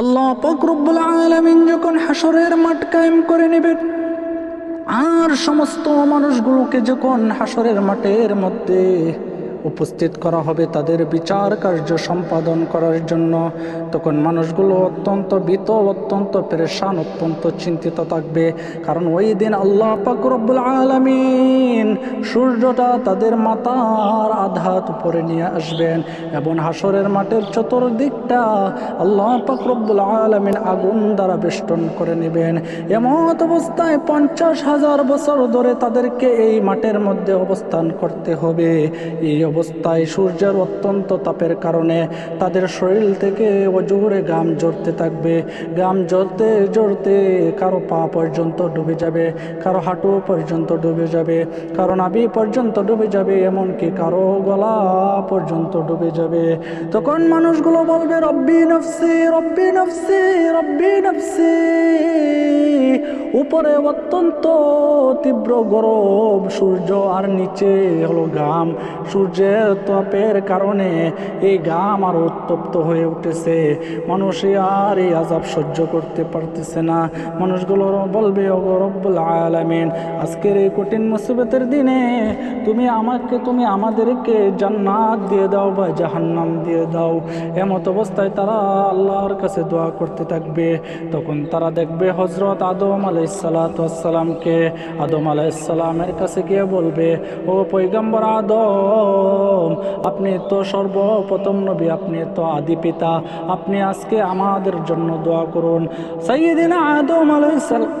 আল্লাহ পাকরব্বুল আলমিন যখন হাসরের মাঠ কায়েম করে নেবেন, আর সমস্ত মানুষগুলোকে যখন হাসরের মাঠের মধ্যে উপস্থিত করা হবে তাদের বিচার কার্য সম্পাদন করার জন্য। তখন মানুষগুলো অত্যন্ত ভীত, অত্যন্ত পেরেশান, অত্যন্ত চিন্তিত থাকবে। কারণ ওই দিন আল্লাহ পাকরব্বুল আলমিন সূর্যটা তাদের মাথার আধাত উপরে নিয়ে আসবেন এবং হাসরের মাঠের চতুর্দিকটা আল্লাহ পাকরব্বুল আলমিন আগুন দ্বারা বেষ্টন করে নেবেন। এমত অবস্থায় পঞ্চাশ হাজার বছর ধরে তাদেরকে এই মাঠের মধ্যে অবস্থান করতে হবে। এই অবস্থায় সূর্যের অত্যন্ত তাপের কারণে তাদের শরীর থেকে অজোরে গাম জ্বরতে থাকবে। গাম জ্বরতে জ্বরতে কারও পা পর্যন্ত ডুবে যাবে, কারও হাঁটু পর্যন্ত ডুবে যাবে, কারও নাভি পর্যন্ত ডুবে যাবে, এমনকি কারও গলা পর্যন্ত ডুবে যাবে। তখন মানুষগুলো বলবে, রব্বি নফসি রব্বি নফসি রব্বি নফসি। উপরে অত্যন্ত তীব্র গরম, সূর্য আর নিচে হলো ঘাম। সূর্যের তাপের কারণে এই ঘাম আর উত্তপ্ত হয়ে উঠেছে। মানুষে আর এই আজাব সহ্য করতে পারতেছে না। মানুষগুলো বলবে, ওগো রব্বুল আলামিন, আজকের এই কঠিন মুসিবতের দিনে তুমি আমাকে, তুমি আমাদেরকে জান্নাত দিয়ে দাও বা জাহান্নাম দিয়ে দাও। এমত অবস্থায় তারা আল্লাহর কাছে দোয়া করতে থাকবে। তখন তারা দেখবে হজরত আদম আলাইসালাতামকে আদম আলাইসালামের কাছে গিয়ে বলবে, ও পৈগম্বর আদম, আপনি তো সর্বপ্রথম নবী, আপনি তো আদি পিতা, আপনি আজকে আমাদের জন্য দোয়া করুন। সৈয়দিনা আদম আলাইসালাম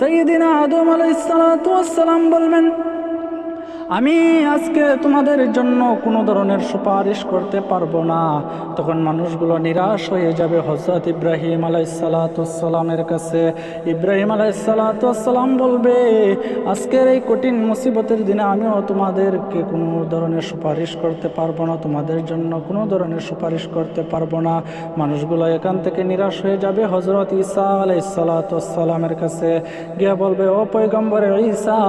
সৈয়দিনা আদম আলাইসালাম বলবেন আমি আজকে তোমাদের জন্য কোনো ধরনের সুপারিশ করতে পারব না। তখন মানুষগুলো নিরাশ হয়ে যাবে। হজরত ইব্রাহিম আলাইসালাতামের কাছে ইব্রাহিম আলাইসালাতাম বলবে, আজকের এই কঠিন মুসিবতের দিনে আমিও তোমাদেরকে কোনো ধরনের সুপারিশ করতে পারব না। তোমাদের জন্য কোনো ধরনের সুপারিশ করতে পারব না। মানুষগুলো এখান থেকে নিরাশ হয়ে যাবে। হজরত ঈসা আলাইসালাতামের কাছে গিয়ে বলবে, ও পৈগম্বর ঈসা,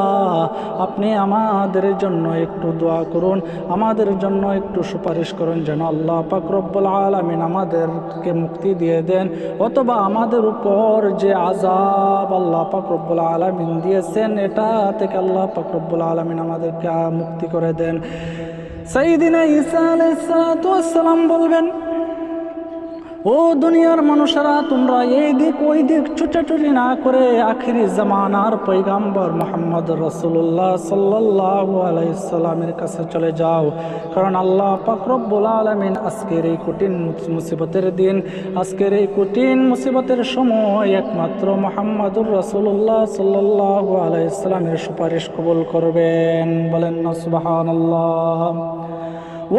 আপনি আমাদের জন্য একটু দোয়া করুন, আমাদের জন্য একটু সুপারিশ করুন যেন আল্লাহ পাক রব্বুল আলমিন আমাদেরকে মুক্তি দিয়ে দেন, অথবা আমাদের উপর যে আজাব আল্লাহ পাক রব্বুল আলমিন দিয়েছেন, এটা থেকে আল্লাহ পাক রব্বুল আলমিন আমাদেরকে মুক্তি করে দেন। সাইদিনা ঈসা আলাইসালাম বলবেন ও দুনিয়ার মানুষেরা, তোমরা এই দিক ওই দিক ছুটাছুটি না করে আখিরি জামানার পৈগাম্বর মোহাম্মদ রসুল্লাহ সাল্লাহ আলাইসাল্লামের কাছে চলে যাও। কারণ আল্লাহ পাকরব্বুল আলমিন আজকের এই কঠিন মুসিবতের দিন, আজকের এই কঠিন মুসিবতের সময় একমাত্র মোহাম্মদুর রসুল্লাহ সাল্লাহ আলাইসাল্লামের সুপারিশ কবুল করবেন। বলেন না সুবাহান আল্লাহ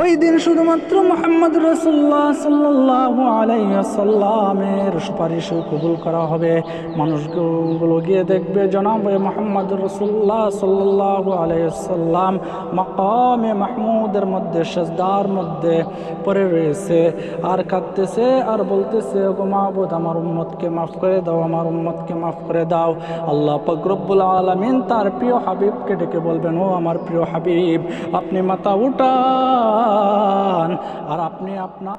ওই দিন শুধুমাত্র মোহাম্মদ রসুল্লাহ সাল্লাহ আলাইসাল্লামের সুপারিশ কবুল করা হবে। মানুষগুলো গিয়ে দেখবে, জনাবে মোহাম্মদ রসুল্লাহ সাল্লাহ আলাইসাল্লাম মকামে মাহমুদের মধ্যে, সেজদার মধ্যে পরে রয়েছে। আর কাঁদতেছে, আর বলতেছে গো মাহবুদ, আমার উম্মতকে মাফ করে দাও, আমার উম্মতকে মাফ করে দাও। আল্লাহ ফকরবুল আলমিন তার প্রিয় হাবিবকে ডেকে বলবেন, ও আমার প্রিয় হাবিব, আপনি মাথা উঠা আর আপনি আপনার